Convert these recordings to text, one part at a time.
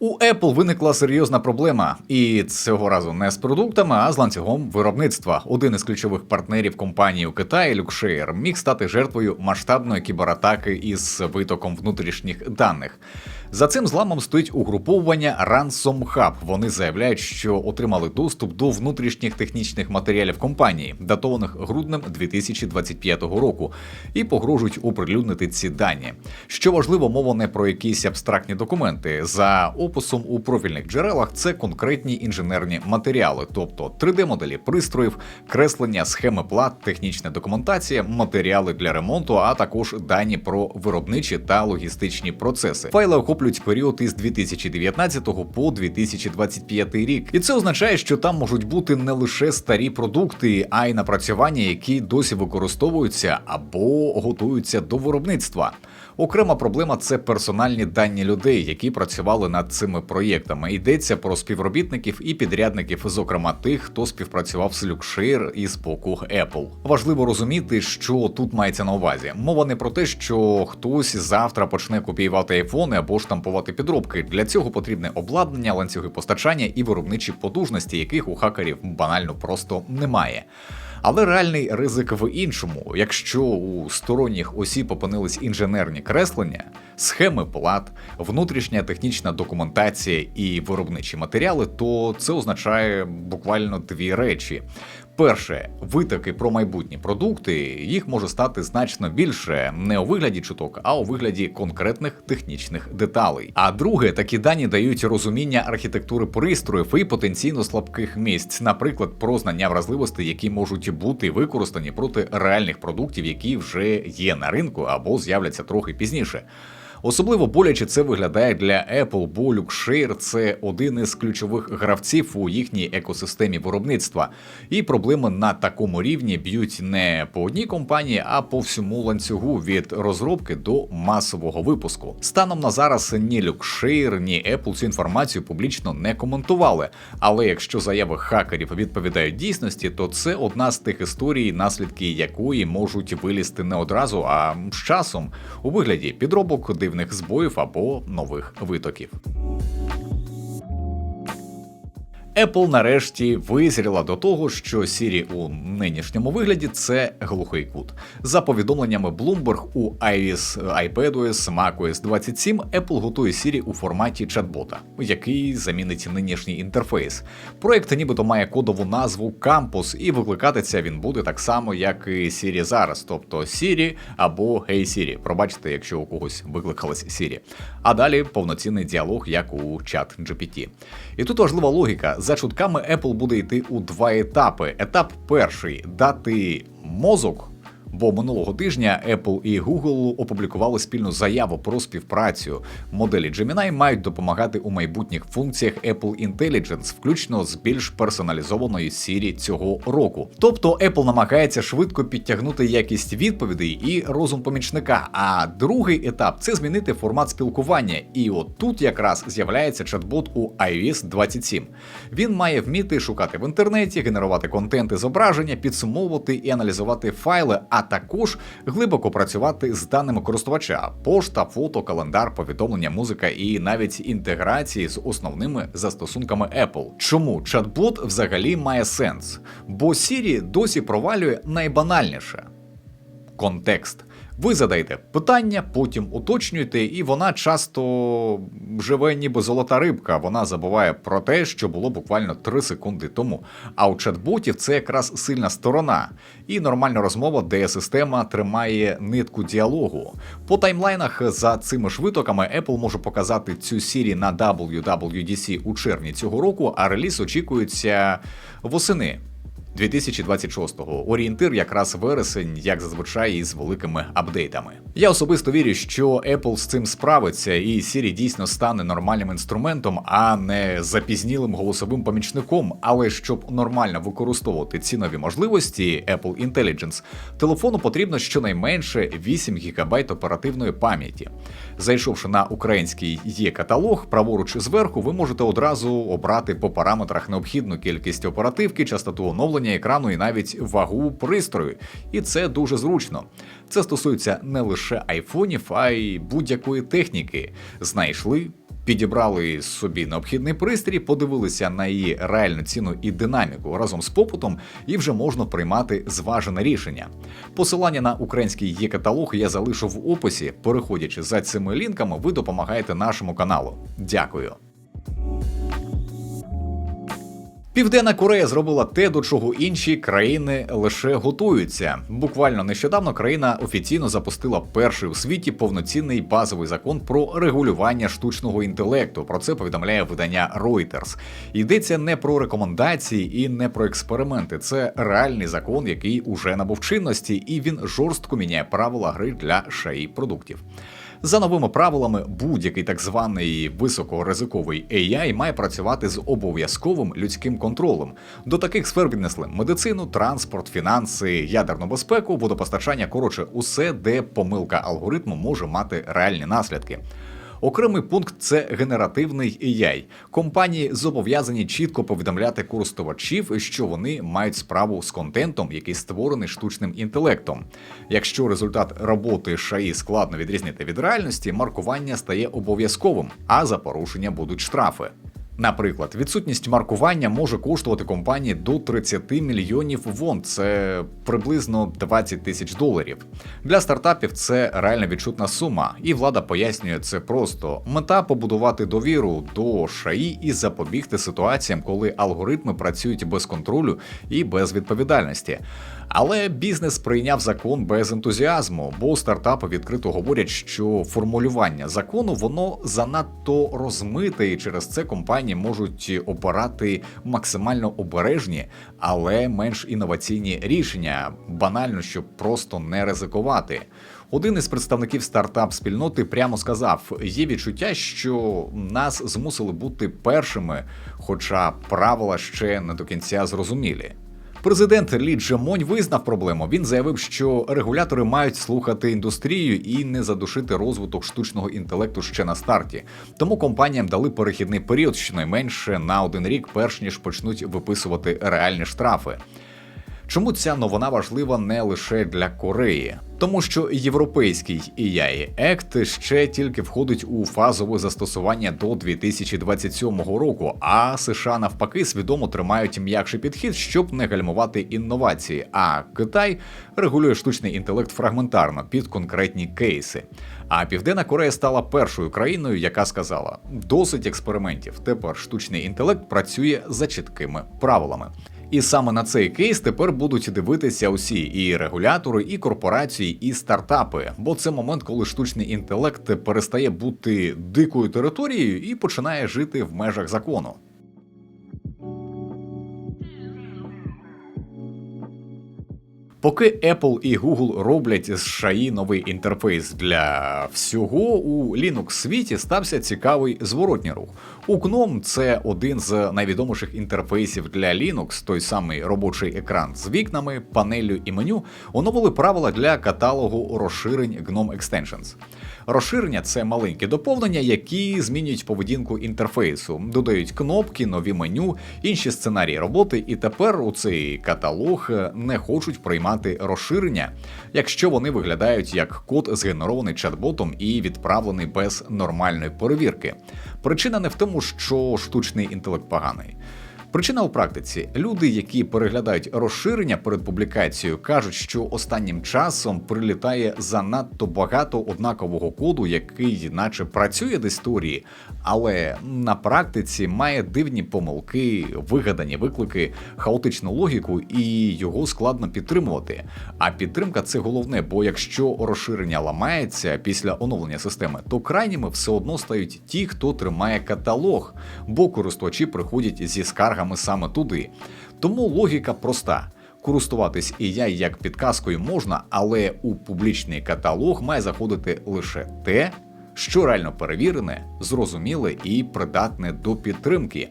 У Apple виникла серйозна проблема, і цього разу не з продуктами, а з ланцюгом виробництва. Один із ключових партнерів компанії у Китаї, Люкшеєр, міг стати жертвою масштабної кібератаки із витоком внутрішніх даних. За цим зламом стоїть угруповування Ransom Hub. Вони заявляють, що отримали доступ до внутрішніх технічних матеріалів компанії, датованих груднем 2025 року, і погрожують оприлюднити ці дані. Що важливо, мова не про якісь абстрактні документи. За описом у профільних джерелах це конкретні інженерні матеріали, тобто 3D-моделі пристроїв, креслення, схеми плат, технічна документація, матеріали для ремонту, а також дані про виробничі та логістичні процеси. Файли охоплюють період із 2019 по 2025 рік, і це означає, що там можуть бути не лише старі продукти, а й напрацювання, які досі використовуються або готуються до виробництва. Окрема проблема це персональні дані людей, які працювали над цими проєктами. Йдеться про співробітників і підрядників, зокрема тих, хто співпрацював з Luxshare і з боку Apple. Важливо розуміти, що тут мається на увазі. Мова не про те, що хтось завтра почне копіювати айфони або штампувати підробки. Для цього потрібне обладнання, ланцюги постачання і виробничі потужності, яких у хакерів банально просто немає. Але реальний ризик в іншому, якщо у сторонніх осіб опинились інженерні креслення, схеми плат, внутрішня технічна документація і виробничі матеріали, то це означає буквально дві речі. Перше, витоки про майбутні продукти їх може стати значно більше не у вигляді чуток, а у вигляді конкретних технічних деталей. А друге, такі дані дають розуміння архітектури пристроїв і потенційно слабких місць, наприклад, про знання вразливостей, які можуть бути використані проти реальних продуктів, які вже є на ринку або з'являться трохи пізніше. Особливо боляче це виглядає для Apple, бо Luxshare – це один із ключових гравців у їхній екосистемі виробництва. І проблеми на такому рівні б'ють не по одній компанії, а по всьому ланцюгу від розробки до масового випуску. Станом на зараз ні Luxshare, ні Apple цю інформацію публічно не коментували. Але якщо заяви хакерів відповідають дійсності, то це одна з тих історій, наслідки якої можуть вилізти не одразу, а з часом у вигляді підробок дивних збоїв або нових витоків. Apple нарешті визріла до того, що Siri у нинішньому вигляді це глухий кут. За повідомленнями Bloomberg у iOS, iPadOS, macOS 27 Apple готує Siri у форматі чат-бота, який замінить нинішній інтерфейс. Проект нібито має кодову назву Campus, і викликатися він буде так само, як і Siri зараз, тобто Siri або Hey Siri. Пробачте, якщо у когось викликалась Siri. А далі повноцінний діалог, як у чат GPT. І тут важлива логіка. За чутками Apple буде йти у два етапи. Етап перший дати мозок. Бо минулого тижня Apple і Google опублікували спільну заяву про співпрацю. Моделі Gemini мають допомагати у майбутніх функціях Apple Intelligence, включно з більш персоналізованою Siri цього року. Тобто Apple намагається швидко підтягнути якість відповідей і розум помічника. А другий етап це змінити формат спілкування. І от тут якраз з'являється чат-бот у iOS 27. Він має вміти шукати в інтернеті, генерувати контент і зображення, підсумовувати і аналізувати файли. а також глибоко працювати з даними користувача: пошта, фото, календар, повідомлення, музика і навіть інтеграції з основними застосунками Apple. Чому чат-бот взагалі має сенс? Бо Siri досі провалює найбанальніше контекст. Ви задаєте питання, потім уточнюєте, і вона часто живе, ніби золота рибка. Вона забуває про те, що було буквально 3 секунди тому. А у чат-ботів це якраз сильна сторона. І нормальна розмова, де система тримає нитку діалогу. По таймлайнах за цими ж витоками Apple може показати цю сірі на WWDC у червні цього року, а реліз очікується восени. 2026-го. Орієнтир якраз вересень, як зазвичай, із великими апдейтами. Я особисто вірю, що Apple з цим справиться, і Siri дійсно стане нормальним інструментом, а не запізнілим голосовим помічником. Але щоб нормально використовувати ці нові можливості Apple Intelligence, телефону потрібно щонайменше 8 ГБ оперативної пам'яті. Зайшовши на український є каталог, праворуч зверху, ви можете одразу обрати по параметрах необхідну кількість оперативки, частоту оновлення екрану і навіть вагу пристрою. І це дуже зручно. Це стосується не лише айфонів, а й будь-якої техніки. Знайшли підібрали собі необхідний пристрій, подивилися на її реальну ціну і динаміку разом з попитом, і вже можна приймати зважене рішення. Посилання на український є каталог я залишу в описі. Переходячи за цими лінками, ви допомагаєте нашому каналу. Дякую. Південна Корея зробила те, до чого інші країни лише готуються. Буквально нещодавно країна офіційно запустила перший у світі повноцінний базовий закон про регулювання штучного інтелекту. Про це повідомляє видання Reuters. Йдеться не про рекомендації і не про експерименти. Це реальний закон, який уже набув чинності, і він жорстко міняє правила гри для шаї продуктів. За новими правилами, будь-який так званий високоризиковий AI має працювати з обов'язковим людським контролем. До таких сфер віднесли медицину, транспорт, фінанси, ядерну безпеку, водопостачання. Коротше, усе, де помилка алгоритму може мати реальні наслідки. Окремий пункт це генеративний AI. Компанії зобов'язані чітко повідомляти користувачів, що вони мають справу з контентом, який створений штучним інтелектом. Якщо результат роботи ШАІ складно відрізнити від реальності, маркування стає обов'язковим, а за порушення будуть штрафи. Наприклад, відсутність маркування може коштувати компанії до 30 мільйонів вон, це приблизно 20 тисяч доларів. Для стартапів це реально відчутна сума, і влада пояснює це просто. Мета побудувати довіру до ШАІ і запобігти ситуаціям, коли алгоритми працюють без контролю і без відповідальності. Але бізнес прийняв закон без ентузіазму, бо стартапи відкрито говорять, що формулювання закону воно занадто розмите, і через це компанії можуть обирати максимально обережні, але менш інноваційні рішення, банально щоб просто не ризикувати. Один із представників стартап-спільноти прямо сказав: є відчуття, що нас змусили бути першими, хоча правила ще не до кінця зрозумілі. Президент Лі Джемонь визнав проблему. Він заявив, що регулятори мають слухати індустрію і не задушити розвиток штучного інтелекту ще на старті. Тому компаніям дали перехідний період щонайменше на один рік, перш ніж почнуть виписувати реальні штрафи. Чому ця новина важлива не лише для Кореї? Тому що європейський EI Act ще тільки входить у фазове застосування до 2027 року, а США навпаки свідомо тримають м'якший підхід, щоб не гальмувати інновації. А Китай регулює штучний інтелект фрагментарно під конкретні кейси. А Південна Корея стала першою країною, яка сказала: досить експериментів. Тепер штучний інтелект працює за чіткими правилами. І саме на цей кейс тепер будуть дивитися усі і регулятори, і корпорації, і стартапи. Бо це момент, коли штучний інтелект перестає бути дикою територією і починає жити в межах закону. Поки Apple і Google роблять з шаї новий інтерфейс для всього, у Linux світі стався цікавий зворотній рух. У GNOME це один з найвідоміших інтерфейсів для Linux, той самий робочий екран з вікнами, панеллю і меню, оновили правила для каталогу розширень GNOME Extensions. Розширення це маленькі доповнення, які змінюють поведінку інтерфейсу, додають кнопки, нові меню, інші сценарії роботи, і тепер у цей каталог не хочуть приймати розширення, якщо вони виглядають як код, згенерований чат-ботом і відправлений без нормальної перевірки. Причина не в тому, що штучний інтелект поганий. Причина у практиці: люди, які переглядають розширення перед публікацією, кажуть, що останнім часом прилітає занадто багато однакового коду, який, наче працює в історії, але на практиці має дивні помилки, вигадані виклики, хаотичну логіку, і його складно підтримувати. А підтримка це головне, бо якщо розширення ламається після оновлення системи, то крайніми все одно стають ті, хто тримає каталог, бо користувачі приходять зі скаргами саме туди. Тому логіка проста. Користуватись і як підказкою можна, але у публічний каталог має заходити лише те, що реально перевірене, зрозуміле і придатне до підтримки.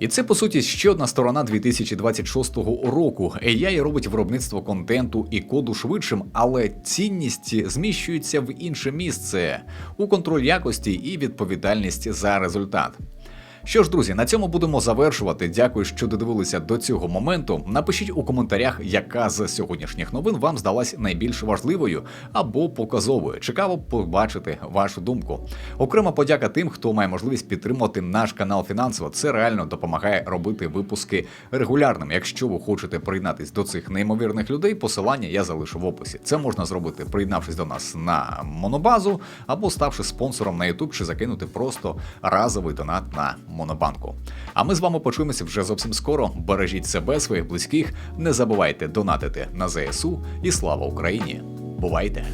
І це по суті ще одна сторона 2026 року. AI робить виробництво контенту і коду швидшим, але цінність зміщується в інше місце у контроль якості і відповідальність за результат. Що ж, друзі, на цьому будемо завершувати. Дякую, що додивилися до цього моменту. Напишіть у коментарях, яка з сьогоднішніх новин вам здалась найбільш важливою або показовою. Цікаво побачити вашу думку. Окрема подяка тим, хто має можливість підтримувати наш канал фінансово. Це реально допомагає робити випуски регулярним. Якщо ви хочете приєднатись до цих неймовірних людей, посилання я залишу в описі. Це можна зробити, приєднавшись до нас на монобазу або ставши спонсором на YouTube, чи закинути просто разовий донат на монобанку. А ми з вами почуємося вже зовсім скоро. Бережіть себе, своїх близьких, не забувайте донатити на ЗСУ і слава Україні! Бувайте!